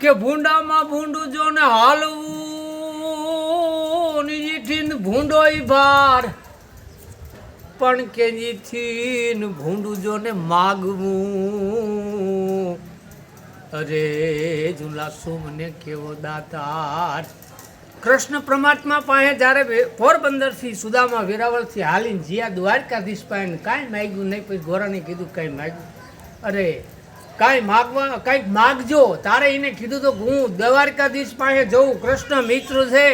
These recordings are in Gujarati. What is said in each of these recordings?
કે ભૂંડામાં ભૂંડું જો ને હાલવું નીજીથી ભૂંડોય ભાર. પણ કે જીથી ભૂંડું જો ને માગવું. અરે ઝુલા સુમને કેવો દાતાર. કૃષ્ણ પરમાત્મા પાસે જ્યારે પોરબંદરથી સુદામા વેરાવળથી હાલીને જીયા દ્વારકાધીશ પાસે કાંઈ માગ્યું નહીં, પછી ગોરાને કીધું કાંઈ માગ્યું. અરે કાંઈ માગવા, કાંઈક માગજો. તારે એને કીધું તો હું દ્વારકાધીશ પાસે જઉં, કૃષ્ણ મિત્ર છે.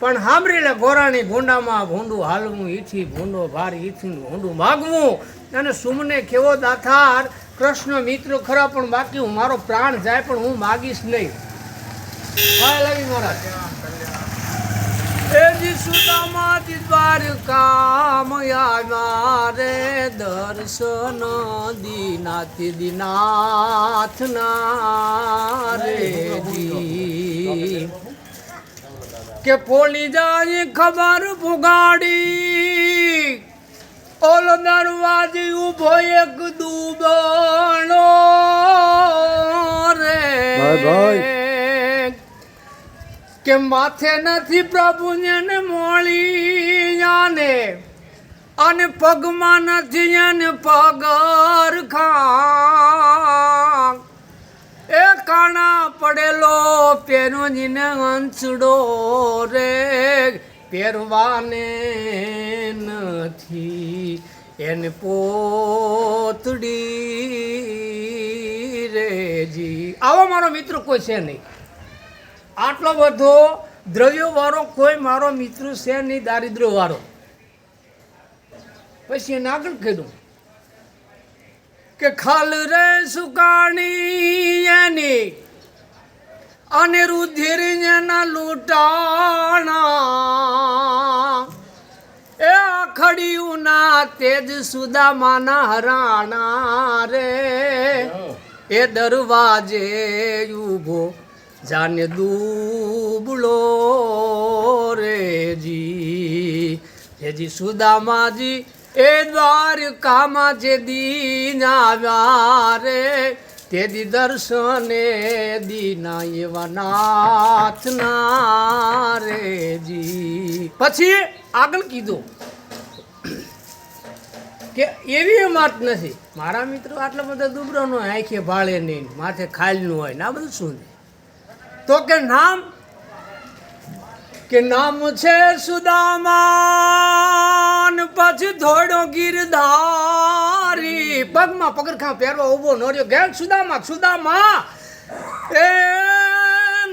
પણ સાંભળીને ગોરાણી ભૂંડામાં ભૂંડું હાલવું, ઈથી ભૂંડો ભાર ઈથી ભૂંડું માગવું. અને સુમને કેવો દાથાર, કૃષ્ણ મિત્ર ખરા, પણ બાકી હું મારો પ્રાણ જાય, પણ હું માગીશ નહીં. લાવી એજી સુદામાથી દ્વારકામ રે. દર્શન દીનાથી દીનાથના રે જી. કે પોલી જાય ખબર ફુગાડી. ઓલ દરવાજે ઊભો એક દુબણો રે. કે માથે નથી પ્રભુને ને મોળી જાને અને પગમાં નથી એને પગર ખા. એ કાણા પડેલો પેરોજીને અંચડો રે. પહેરવાને નથી એને પોતડી રેજી આવો મારો મિત્ર કોઈ છે નહીં. આટલો બધો દ્રવ્યવાળો કોઈ મારો મિત્ર છે નહીં દારિદ્ર્ય વાળો પછી એને આગળ કીધું કે ખાલ રે સુકાણી એની, અને રુધિર એના લૂંટાણા. એ આખડિયું ના તેજ સુદામાના હરાણા રે. એ દરવાજે ઊભો જાને દૂબળો રેજી હેજી સુદામાજી એ દ્વારકામાં જે દીન આવ્યા રે તેદી દર્શને દીના એવા નાથના રેજી પછી આગળ કીધું કે એવી વાત નથી. મારા મિત્રો આટલા બધા દુબરાનો આંખે ભાળે નહીં, માથે ખાલનું હોય ને આ બધું શું તો કે નામ કે નામ છે સુદામાન. પછી થોડો ગીરધારી. પગમાં પગરખા પહેરવા ઊભો નોર્યો ઘેર સુદામા સુદામા. એ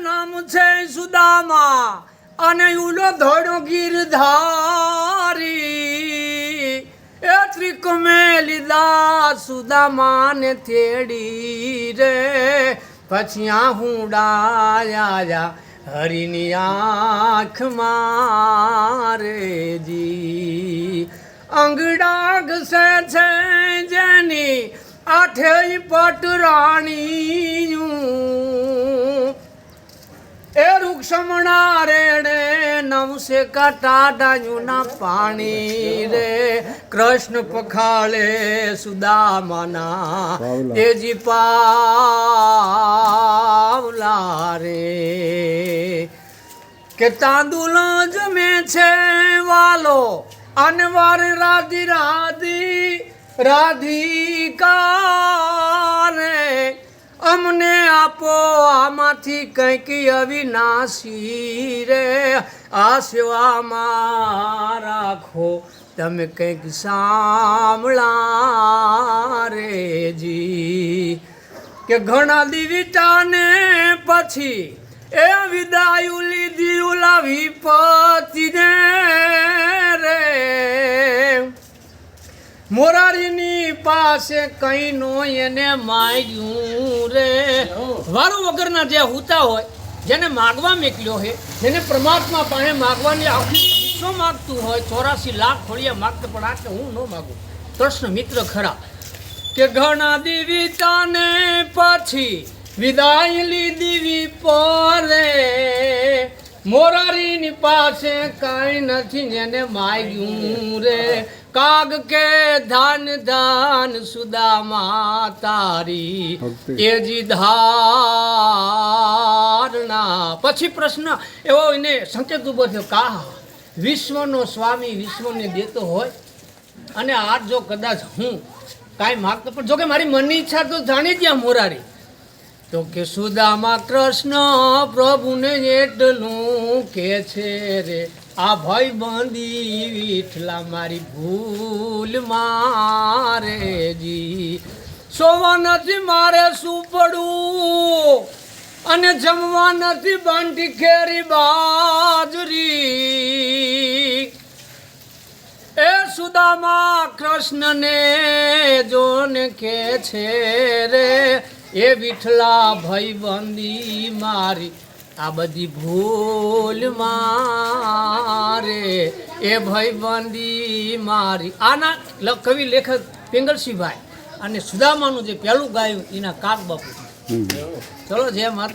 નામ છે સુદામા. અને ઉલો ધોડો ગીરધારી. એ ત્રિકમે લીધા સુદામાને તેડી રે. પછી આ હું ડાયા હરિની આંખ મારે જી. અંગડા ઘસે છે જેની આઠે પટરાણીયું એ રૂક્ષમણા રેણે નવસે કાટા ડાયુના પાણી રે. કૃષ્ણ પખાળે સુદામાના. તેજી પાવલા રે. કે તાંદુલો જમે છે વાલો. અનવર રાધી રાધી રાધિકા અમને આપો આમાંથી કંઈક અવિનાશી રે. આ સેવામાં રાખો. તમે કંઈક સાંભળા રે જી. કે ઘણા દિવિતાને પછી એ વિદાયું લીધી ઓલા પતિને રે. મોરારીની પાસે કઈ નો એને માગ્યું રે. વારો વગરના જે હુતા હોય, જેને માગવા મેકલ્યો છે જેને પરમાત્મા પાસે માગવાની આખી વિશ્વ માગતું હોય, ચોરાસી લાખ ખોળિયા માગતા પણ આ કે હું ન માગું? કૃષ્ણ મિત્ર ખરા. કે ઘણા દિવિતાને પછી વિદાય લીધી પરે. મોરારીની પાસે કાંઈ નથી જેને માગ્યું રે. કાગ કે ધાન ધાન સુદામા તારી. એજી ધારણા. પછી પ્રશ્ન એવો એને સંકેત ઊભો થયો કા વિશ્વનો સ્વામી વિશ્વને દેતો હોય અને આજ જો કદાચ હું કાંઈ માગતો પણ જોકે મારી મનની ઈચ્છા તો જાણી જ મોરારી. તો કે સુદામા કૃષ્ણ પ્રભુને એટલું કે છે રે, આ ભાઈ બંધી વિઠલા મારી ભૂલ મારે જી. સોવા નથી મારે શું પડું અને જમવા નથી બંટી ખેરી બાજરી. સુદામા કૃષ્ણને જોને કે છે રે એ વિઠલા ભાઈબંધી મારી આ બધી ભૂલ મારે. એ ભાઈબંધી મારી. આના કવિ લેખક પિંગલસિંહભાઈ અને સુદામાનું જે પહેલું ગાયું એના કાક બાપુ. ચલો જય માતા